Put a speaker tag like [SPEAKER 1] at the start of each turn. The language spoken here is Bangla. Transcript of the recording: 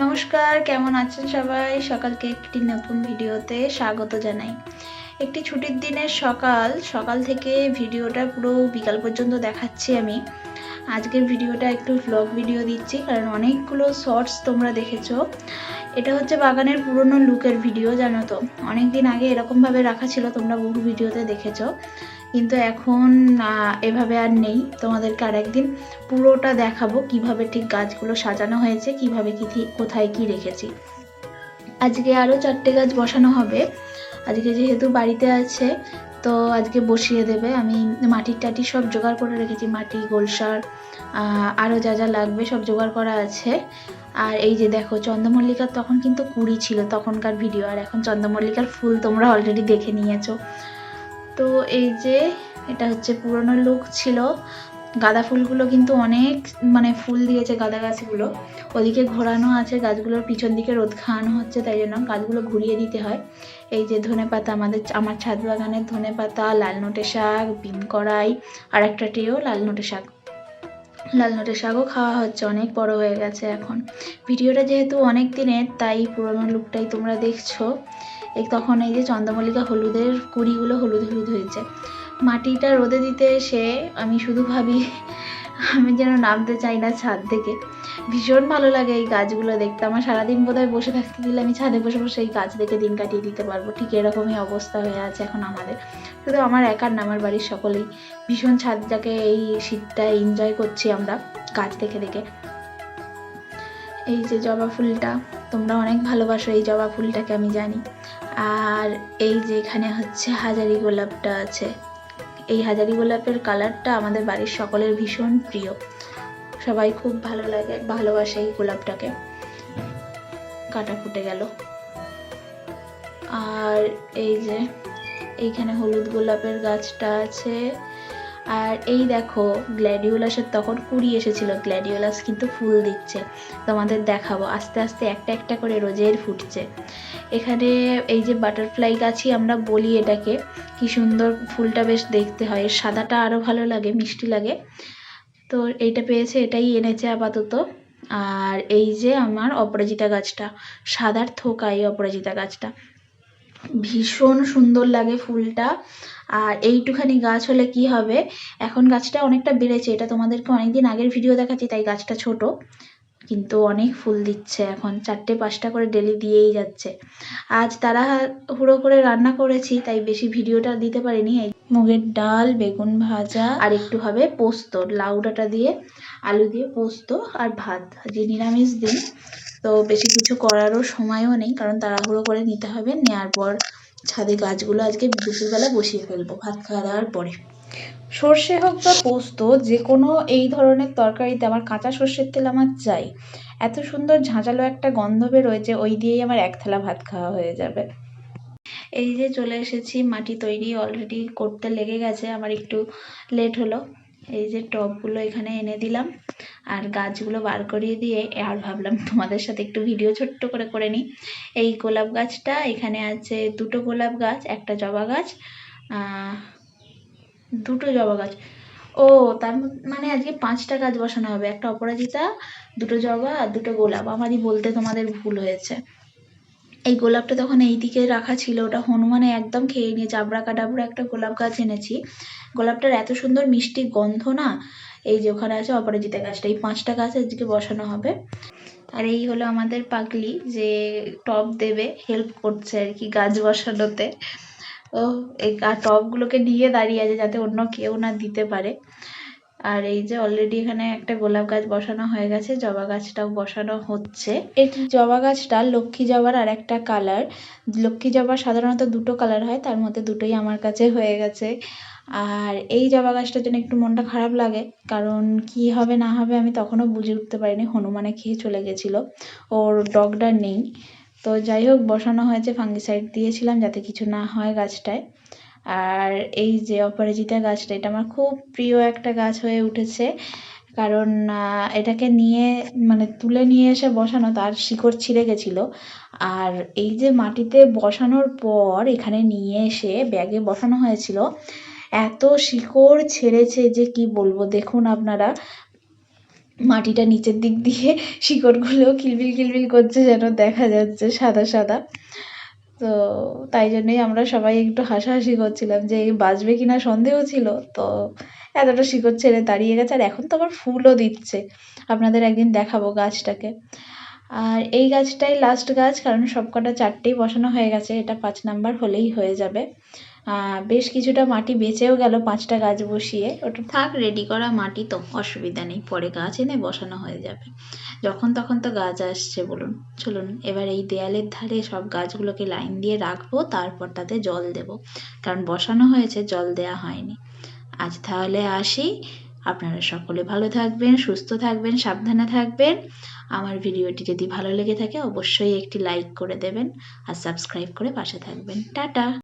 [SPEAKER 1] নমস্কার, কেমন আছেন সবাই? সকালকে একটি নতুন ভিডিওতে স্বাগত জানাই। একটি ছুটির দিনের সকাল সকাল থেকে ভিডিওটা পুরো বিকাল পর্যন্ত দেখাচ্ছি আমি। আজকের ভিডিওটা একটু ভ্লগ ভিডিও দিচ্ছি, কারণ অনেকগুলো শর্টস তোমরা দেখেছ। এটা হচ্ছে বাগানের পুরনো লুকের ভিডিও জানো তো? অনেক দিন আগে এরকমভাবে রাখা ছিল, তোমরা বহু ভিডিওতে দেখেছ। কিন্তু এখন এভাবে আর নেই। তোমাদেরকে আর একদিন পুরোটা দেখাবো, কীভাবে ঠিক গাছগুলো সাজানো হয়েছে, কীভাবে কি কোথায় কি রেখেছি। আজকে আরও চারটে গাছ বসানো হবে। আজকে যেহেতু বাড়িতে আছে তো আজকে বসিয়ে দেবে। আমি মাটির টাটি সব জোগাড় করে রেখেছি, মাটি, গোলসার আরও যা যা লাগবে সব জোগাড় করা আছে। আর এই যে দেখো, চন্দ্রমল্লিকার তখন কিন্তু কুড়ি ছিল, তখনকার ভিডিও আর এখন চন্দ্রমল্লিকার ফুল তোমরা অলরেডি দেখে নিয়েছো। তো এই যে, এটা হচ্ছে পুরনো লুক ছিল গাঁদা ফুলগুলো কিন্তু অনেক মানে ফুল দিয়েছে গাঁদা গাছগুলো। ওদিকে ঘোরানো আছে গাছগুলোর, পিছন দিকে রোদ খাওয়ানো হচ্ছে, তাই জন্য গাছগুলো ঘুরিয়ে দিতে হয়। এই যে ধনে পাতা, আমাদের আমার ছাদ বাগানের ধনে পাতা, লাল নোটে শাক, বিন কড়াই আর একটা টেও লাল নোটে শাক। লাল নোটে শাকও খাওয়া হচ্ছে, অনেক বড় হয়ে গেছে এখন। ভিডিওটা যেহেতু অনেক দিনের, তাই পুরোনো লুকটাই তোমরা দেখছ। এই তখন এই যে চন্দ্রমল্লিকা হলুদের কুড়িগুলো হলুদ হলুদ হয়েছে। মাটিটা রোদে দিতে এসে আমি শুধু ভাবি, আমি যেন নামতে চাই না ছাদ থেকে। ভীষণ ভালো লাগে এই গাছগুলো দেখতে। আমার সারাদিন বোধহয় বসে থাকতে দিলে আমি ছাদে বসে বসে এই গাছ দেখে দিন কাটিয়ে দিতে পারব। ঠিক এরকমই অবস্থা হয়ে আছে এখন আমাদের। শুধু আমার একার না, আমার বাড়ির সকলেই। ভীষণ ছাদটাকে এই শীতটা এনজয় করছি আমরা গাছ দেখে দেখে। এই যে জবা ফুলটা, তোমরা অনেক ভালোবাসো এই জবা ফুলটাকে, আমি জানি। আর এই যে এখানে হচ্ছে হাজারি গোলাপটা আছে। এই হাজারি গোলাপের কালারটা আমাদের বাড়ির সকলের ভীষণ প্রিয়। সবাই খুব ভালো লাগে, ভালোবাসে এই গোলাপটাকে। কাটা ফুটে গেল। আর এই যে, এইখানে হলুদ গোলাপের গাছটা আছে। আর এই দেখো গ্ল্যাডিওলাসের তখন কুড়ি এসেছিল। গ্ল্যাডিওলাস কিন্তু ফুল দিচ্ছে। তোমাদের দেখাবো। আস্তে আস্তে একটা একটা করে রোজের ফুটছে। এখানে এই যে বাটারফ্লাই গাছই আমরা বলি এটাকে, কি সুন্দর ফুলটা বেশ দেখতে হয়। সাদাটা আরও ভালো লাগে, মিষ্টি লাগে। তো এইটা পেয়েছে, এটাই এনেছে আপাতত। আর এই যে আমার অপরাজিতা গাছটা, সাদার থোকা এই অপরাজিতা গাছটা। ভীষণ সুন্দর লাগে ফুলটা। আর এইটুখানি গাছ হলে কি হবে? এখন গাছটা অনেকটা বেড়েছে, এটা তোমাদেরকে অনেকদিন আগের ভিডিও দেখাচ্ছি, তাই গাছটা ছোট। কিন্তু অনেক ফুল দিচ্ছে এখন। চারটে পাঁচটা করে ডেলি দিয়েই যাচ্ছে। আজ তারা হুড়ো করে রান্না করেছি, তাই বেশি ভিডিওটা দিতে পারিনি। এই মুগের ডাল, বেগুন ভাজা আর একটু হবে পোস্ত, লাউ ডাঁটা দিয়ে, আলু দিয়ে পোস্ত আর ভাত। যে নিরামিষ দিন, তো বেশি কিছু করারও সময়ও নেই, কারণ তাড়াহুড়ো করে নিতে হবে। নেওয়ার পর ছাদে গাছগুলো আজকে দুপুরবেলা বসিয়ে ফেলব, ভাত খাওয়া দাওয়ার পরে। সর্ষে হোক বা পোস্ত যে কোনো এই ধরনের তরকারিতে আমার কাঁচা সর্ষের তেল আমার চাই। এত সুন্দর ঝাঁঝালো একটা গন্ধ বেরোয় ওই দিয়েই আমার এক থালা ভাত খাওয়া হয়ে যাবে। এই যে চলে এসেছি, মাটি তৈরি অলরেডি করতে লেগে গেছে, আমার একটু লেট হলো। এই যে টবগুলো এখানে এনে দিলাম, আর গাছগুলো বার করিয়ে দিয়ে, আর ভাবলাম তোমাদের সাথে একটু ভিডিও ছোট্ট করে করে নিই। এই গোলাপ গাছটা, এখানে আছে দুটো গোলাপ গাছ, একটা জবা গাছ দুটো জবা গাছ। ও, তার মানে আজকে পাঁচটা গাছ বসানো হবে, একটা অপরাজিতা, দুটো জবা আর দুটো গোলাপ। আমারই বলতে তোমাদের ভুল হয়েছে। এই গোলাপটা তখন এই দিকে রাখা ছিল, ওটা হনুমানে একদম খেয়ে নিয়ে আবড়া কাটাবড়া একটা গোলাপ গাছ এনেছি। গোলাপটার এত সুন্দর মিষ্টি গন্ধ না, এই যে ওখানে আছে অপরাজিতা গাছটা, এই পাঁচটা গাছ আজকে বসানো হবে। আর এই হলো আমাদের পাগলি, যে টব দেবে, হেল্প করছে আর কি গাছ বসানোতে। এই গা- টবগুলোকে নিয়ে দাঁড়িয়ে আছে যাতে অন্য কেউ না দিতে পারে। আর এই যে অলরেডি এখানে একটা গোলাপ গাছ বসানো হয়ে গেছে, জবা গাছটাও বসানো হচ্ছে। এই জবা গাছটা লক্ষ্মী জবার আর একটা কালার লক্ষ্মী জবার সাধারণত দুটো কালার হয়, তার মধ্যে দুটোই আমার কাছে হয়ে গেছে। আর এই জবা গাছটার জন্য একটু মনটা খারাপ লাগে, কারণ কি হবে না হবে আমি তখনও বুঝে উঠতে পারিনি, হনুমানে খেয়ে চলে গেছিল। ওর ডগটা নেই। তো যাই হোক, বসানো হয়েছে ফাঙ্গিসাইড দিয়েছিলাম যাতে কিছু না হয় গাছটায়। আর এই যে অপরাজিতা গাছটা, এটা আমার খুব প্রিয় একটা গাছ হয়ে উঠেছে। কারণ এটাকে নিয়ে মানে তুলে নিয়ে এসে বসানো তার শিকড় ছিঁড়ে গেছিল। আর এই যে মাটিতে বসানোর পর এখানে নিয়ে এসে ব্যাগে বসানো হয়েছিল, এত শিকড় ছেড়েছে যে কি বলব, দেখুন আপনারা। মাটিটা নিচের দিক দিয়ে শিকড়গুলো কিলবিল কিলবিল করছে যেন দেখা যাচ্ছে সাদা সাদা। তো তাই জন্যই আমরা সবাই একটু হাসাহাসি করছিলাম যে বাঁচবে কিনা সন্দেহ ছিল। তো এতটা শিকড় ছেড়ে দাঁড়িয়ে গেছে। আর এখন তো আবার ফুলও দিচ্ছে। আপনাদের একদিন দেখাবো গাছটাকে। আর এই গাছটাই লাস্ট গাছ, কারণ সবকটা চারটেই বসানো হয়ে গেছে। এটা পাঁচ নাম্বার হলেই হয়ে যাবে। বেশ কিছুটা মাটি বেঁচেও গেল, পাঁচটা গাছ বসিয়ে। ওটা থাক রেডি করা মাটি তো, অসুবিধা নেই, পরে গাছ এনে বসানো হয়ে যাবে। যখন তখন তো গাছ আসছে, বলুন। চলুন, এবার এই দেয়ালের ধারে সব গাছগুলোকে লাইন দিয়ে রাখব, তারপর তাতে জল দেব। কারণ বসানো হয়েছে, জল দেয়া হয়নি। আজ তাহলে আসি। আপনারা সকলে ভালো থাকবেন, সুস্থ থাকবেন, সাবধানে থাকবেন। আমার ভিডিওটি যদি ভালো লেগে থাকে, অবশ্যই একটি লাইক করে দেবেন আর সাবস্ক্রাইব করে পাশে থাকবেন। টাটা!